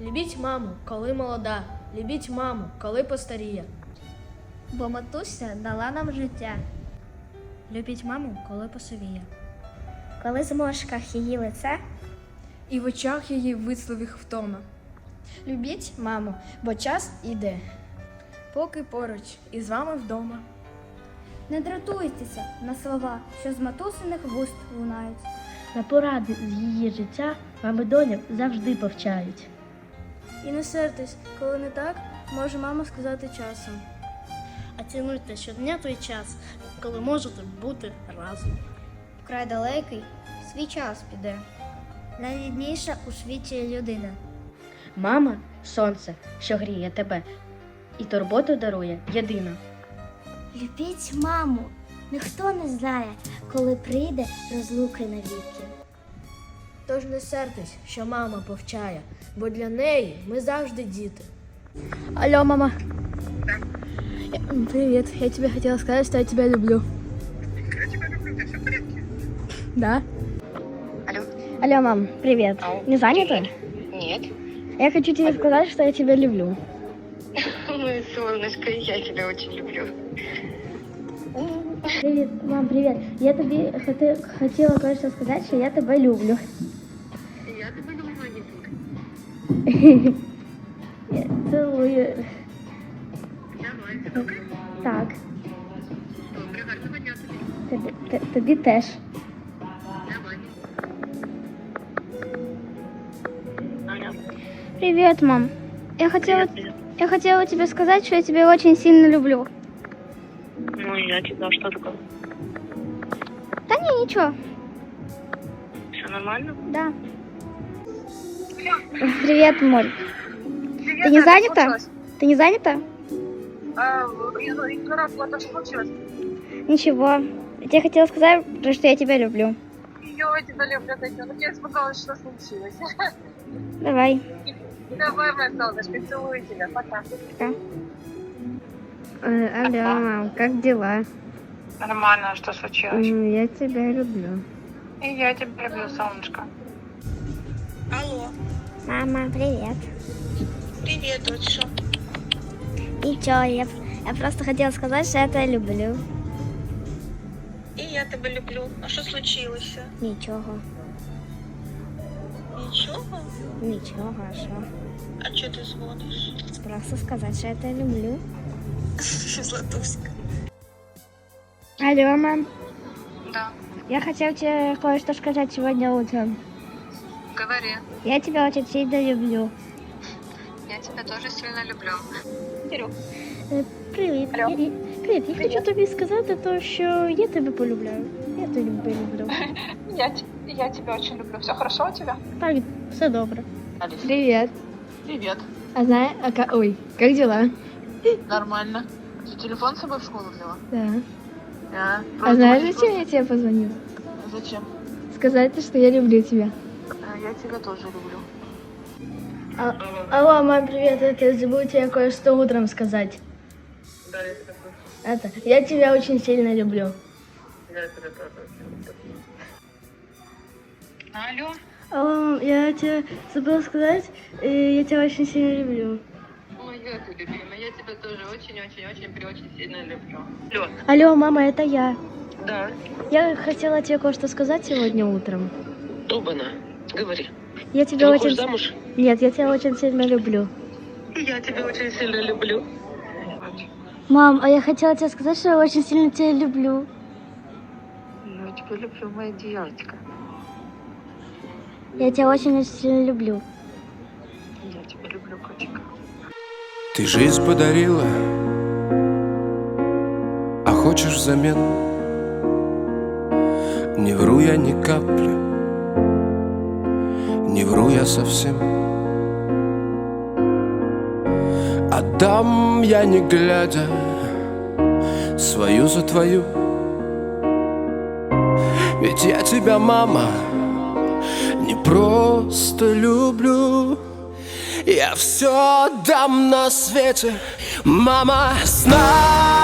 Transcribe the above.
Любіть маму, коли молода. Любіть маму, коли постаріє. Бо матуся дала нам життя. Любіть маму, коли посивіє. Коли в мошках її лице, І в очах її вислових втома. любіть маму, бо час іде. Поки поруч і з вами вдома. Не дратуйтеся на слова, що з матусиних вуст лунають. На поради з її життя мами доня завжди повчають. І не сертесь, коли не так, може мама сказати часом. А цінуйте щодня той час, коли можете бути разом. Вкрай далекий свій час піде. Найрідніша у світі людина. Мама сонце, що гріє тебе, і турботу дарує єдина. Любіть маму, ніхто не знає, коли прийде розлуки навіки. Тож не сертесь, що мама повчає, бо для неї ми завжди діти. Алло, мама. Привет, я тебе хотела сказать, что я тебя люблю. Я тебя люблю, ты все в порядке? Да? Алло? Алло, мам, привет. Ау. Не занята? Нет. Я хочу тебе сказать, что я тебя люблю. Ой, солнышко, я тебя очень люблю. Привіт, мам, привіт. Я тобі хоти, хотіла кое-що сказати, що я тебе люблю. Я цілую. Давай, добре? Так, Добре, гарного дня тобі. тобі, т- тобі теж. Давай. Аня. Привет, мам. Я хотела, Привет. я хотела тебе сказать, что я тебя очень сильно люблю. Ну, я тебя, что такое? Да не, ничего. Все нормально? Да. Привет, Моль. Ты не занята? Ты не занята? А, случилось? Ничего. Я тебе хотела сказать, что я тебя люблю. Я тебя люблю, Катя. Ну, я испугалась, что случилось. Давай. Давай, моя солнышко, целую тебя. Пока. алло, мам, как дела? Нормально, что случилось? Я тебя люблю. И я тебя люблю, солнышко. Алло. Мама, привіт. Привет, дочь. Нічого, я, я просто хотіла сказати, що я тебе люблю. І я тебе люблю. А що случилося? Нічого, Нічого? нічого, а що? А чого ти дзвониш? Просто сказати, що я тебе люблю. Златуська. Алло, мам. Да, Я хотел тебе кое-что сказать сегодня утром. говори. Я тебя очень сильно люблю. Я тебя тоже сильно люблю. Кирюх. Е, Привіт. Алло. Я- Привіт, я хочу тобі сказати, то, що я тебе полюбляю. Я тебе люблю. Я, те- я тебя очень люблю. Все хорошо у тебя? Так, все добре. Алис. Привет. Привет. А знаешь, а ка- ой, как дела? Нормально. Ты телефон с собой в школу взяла? Да. Да. А знаешь, зачем я тебе позвонила? Зачем? Сказать, что я люблю тебя. Я тебя тоже люблю. А- алло, мам, привет. Это забыл тебе кое-что утром сказать. Да, я тебя тоже. Это, я тебя очень сильно люблю. Я тебя тоже. Алло. Алло, мам, я тебе забыла сказать, я тебя очень сильно люблю. Моя ты любимая. Я тебя тоже очень-очень-очень-очень сильно люблю. Алло. Алло, мама, это я. Да. Я хотела тебе кое-что сказать сегодня утром. Дубана, говори. Я Ты тебя выходишь очень... замуж? Нет, я тебя очень сильно люблю. Я тебя очень сильно люблю. Мам, а я хотела тебе сказать, что я очень сильно тебя люблю. Я тебя люблю, моя девочка. Я тебя очень-очень сильно люблю. Я тебя люблю, котик. Ты жизнь подарила, а хочешь взамен Не вру я ни капли, не вру я совсем. Отдам я не глядя свою за твою. Ведь я тебя, мама, не просто люблю. Я все дам на свете, мама, знай